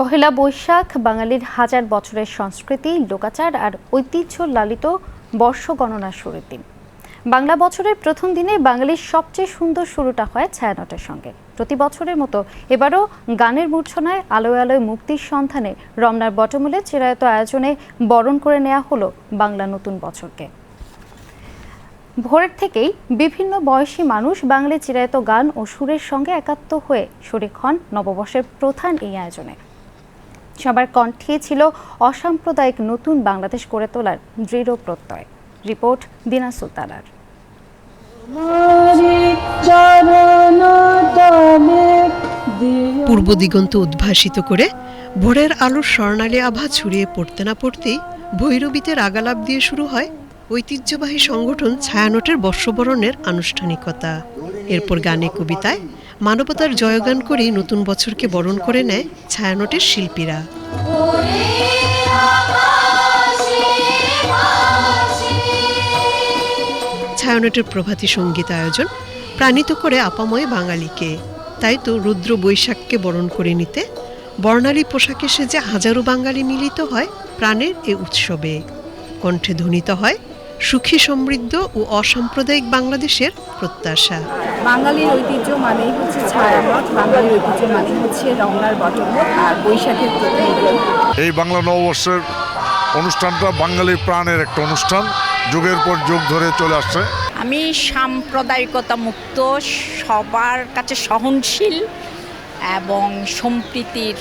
পহেলা বৈশাখ, বাঙালির হাজার বছরের সংস্কৃতি, লোকাচার আর ঐতিহ্য লালিত বর্ষ গণনার শুরুর দিন। বাংলা বছরের প্রথম দিনে বাঙালির সবচেয়ে সুন্দর শুরুটা হয় ছায়ানটের সঙ্গে। প্রতি বছরের মতো এবারও গানের মূর্ছনায় আলোয় আলোয় মুক্তির সন্ধানে রমনার বটমূলে চিরায়ত আয়োজনে বরণ করে নেওয়া হলো বাংলা নতুন বছরকে। ভোরের থেকেই বিভিন্ন বয়সী মানুষ বাঙালি চিরায়ত গান ও সুরের সঙ্গে একাত্ম হয়ে শরিক হন নববর্ষের প্রধান এই আয়োজনে। সবার কণ্ঠে ছিল অসাম্প্রদায়িক নতুন বাংলাদেশ গড়ে তোলার দৃঢ় প্রত্যয়। রিপোর্ট দিনা সুলতানার। পূর্ব দিগন্ত উদ্ভাসিত করে ভোরের আলোর স্বর্ণালী আভা ছড়িয়ে পড়তে না পড়তেই ভৈরবীতে রাগালাপ দিয়ে শুরু হয় ঐতিহ্যবাহী সংগঠন ছায়ানটের বর্ষবরণের আনুষ্ঠানিকতা। এরপর গানে কবিতায় মানবতার জয়গান করেই নতুন বছরকে বরণ করে নেয় ছায়ানটের শিল্পীরা। ছায়ানটের প্রভাতী সংগীত আয়োজন প্রাণিত করে আপাময় বাঙালিকে। তাই তো রুদ্র বৈশাখকে বরণ করে নিতে বর্ণালী পোশাকে সেজে হাজারো বাঙালি মিলিত হয় প্রাণের এ উৎসবে। কণ্ঠে ধ্বনিত হয় সুখী সমৃদ্ধ ও অসাম্প্রদায়িক বাংলাদেশের প্রত্যাশা। বাঙালির ঐতিহ্য মানেই হচ্ছে ছায়ানট বাঙালির ঐতিহ্য মানেই হচ্ছে রমনার বটমূল আর বৈশাখের এই বাংলা নববর্ষের অনুষ্ঠানটা বাঙালির প্রাণের একটা অনুষ্ঠান। যুগের পর যুগ ধরে চলে আসছে। আমি সাম্প্রদায়িকতা মুক্ত সবার কাছে সহনশীল এবং সম্প্রীতির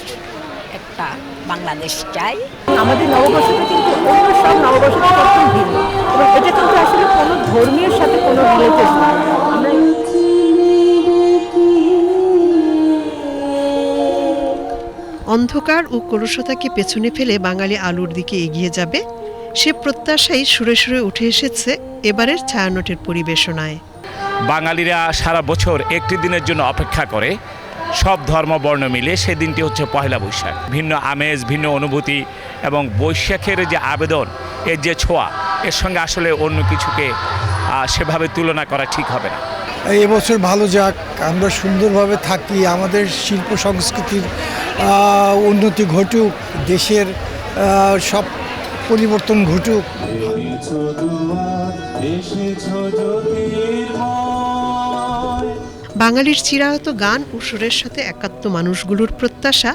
একটা বাংলাদেশ চাই। আমাদের নববর্ষটা কিন্তু অন্য সব নববর্ষ ভিন্ন। এবং এটা কিন্তু আসলে কোনো ধর্মীয় সাথে কোনো রিলেটেড আমরা অন্ধকার ও কলুষতাকে পেছনে ফেলে বাঙালি আলুর দিকে এগিয়ে যাবে সে প্রত্যাশাই সুরে সুরে উঠে এসেছে এবারের ছায়ানটের পরিবেশনায়। বাঙালিরা সারা বছর একটি দিনের জন্য অপেক্ষা করে সব ধর্ম বর্ণ মিলে সেই দিনটি হচ্ছে পহেলা বৈশাখ। ভিন্ন আমেজ ভিন্ন অনুভূতি এবং বৈশাখের যে আবেদন এর যে ছোঁয়া এর সঙ্গে আসলে অন্য কিছুকে সেভাবে তুলনা করা ঠিক হবে না। এই এবছর ভালো যাক আমরা সুন্দরভাবে থাকি আমাদের শিল্প সংস্কৃতির উন্নতি ঘটুক দেশের সব পরিবর্তন ঘটুক। বাঙালির চিরায়ত গান ও সুরের সাথে একাত্ম মানুষগুলোর প্রত্যাশা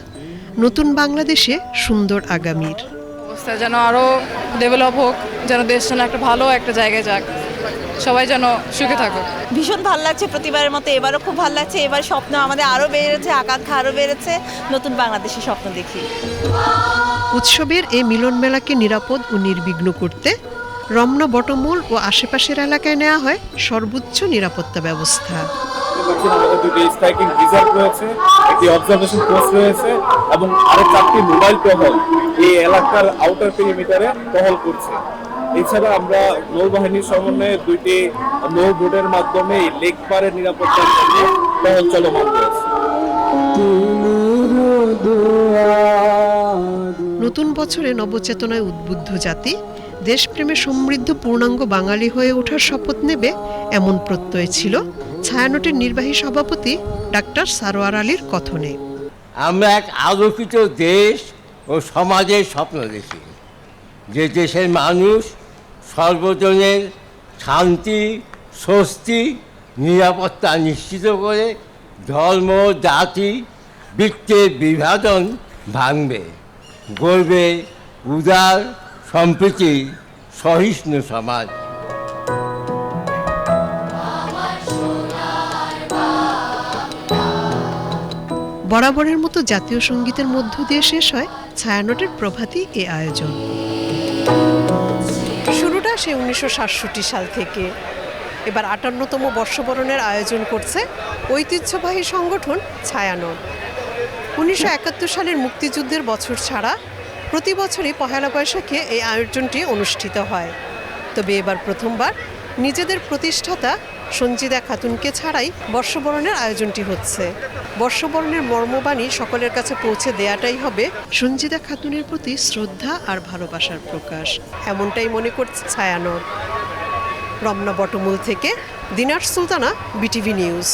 নতুন বাংলাদেশে সুন্দর আগামীর। অবস্থা যেন আরও ডেভেলপ হোক যেন দেশ যেন একটা ভালো একটা জায়গায় যাক। সবাই যেন সুখে থাকুক। ভীষণ ভালো লাগছে প্রতিবারের মতো এবারও খুব ভালো লাগছে এবার স্বপ্ন আমাদের আরও বেড়েছে আকাঙ্ক্ষা আরও বেড়েছে নতুন বাংলাদেশের স্বপ্ন দেখি। উৎসবের এই মিলন মেলাকে নিরাপদ ও নির্বিঘ্ন করতে রমনা বটমূল ও আশেপাশের এলাকায় নেওয়া হয় সর্বোচ্চ নিরাপত্তা ব্যবস্থা। পাচ্ছেন আমাদের দুটি স্ট্রাইকিং রিজার্ভ রয়েছে, একটি অবজারভেশন পোস্ট রয়েছে এবং আরও চারটি মোবাইল টহল এই এলাকার আউটার পেরিমিটারে টহল করছে। এছাড়া আমরা নৌবাহিনীর সমন্বয়ে দুইটি নৌ বোটের মাধ্যমে এই লেক পারের নিরাপত্তার জন্য টহল চলমান রয়েছে। নতুন বছরে নবচেতনায় উদ্বুদ্ধ জাতি দেশপ্রেমে সমৃদ্ধ পূর্ণাঙ্গ বাঙালি হয়ে ওঠার শপথ নেবে এমন প্রত্যয় ছিল ছায়ানটের নির্বাহী সভাপতি ডাক্তার সারোয়ার আলীর কথনে। আমরা এক আলোকিত দেশ ও সমাজের স্বপ্ন দেখি। যে দেশের মানুষ সর্বজনের শান্তি, স্বস্তি, নিরাপত্তা নিশ্চিত করে ধর্ম, জাতি, বৃত্তের বিভাজন ভাঙবে। গড়বে উদার সম্প্রীতি সহিষ্ণু সমাজ। বরাবরের মতো জাতীয় সঙ্গীতের মধ্য দিয়ে শেষ হয় ছায়ানটের প্রভাতী এ আয়োজন। শুরুটা সে উনিশশো সাতষট্টি সাল থেকে। এবার আটান্নতম বর্ষবরণের আয়োজন করছে ঐতিহ্যবাহী সংগঠন ছায়ানট। উনিশশো একাত্তর সালের মুক্তিযুদ্ধের বছর ছাড়া প্রতি বছরই পহেলা বৈশাখে এই আয়োজনটি অনুষ্ঠিত হয়। তবে এবার প্রথমবার নিজেদের প্রতিষ্ঠাতা সঞ্জিদা খাতুনকে ছাড়াই বর্ষবরণের আয়োজনটি হচ্ছে। বর্ষবরণের মর্মবাণী সকলের কাছে পৌঁছে দেয়াটাই হবে সঞ্জিদা খাতুনের প্রতি শ্রদ্ধা আর ভালোবাসার প্রকাশ। এমনটাই মনে করছে ছায়ানট। রমনা বটমূল থেকে দিনার সুলতানা, বিটিভি নিউজ।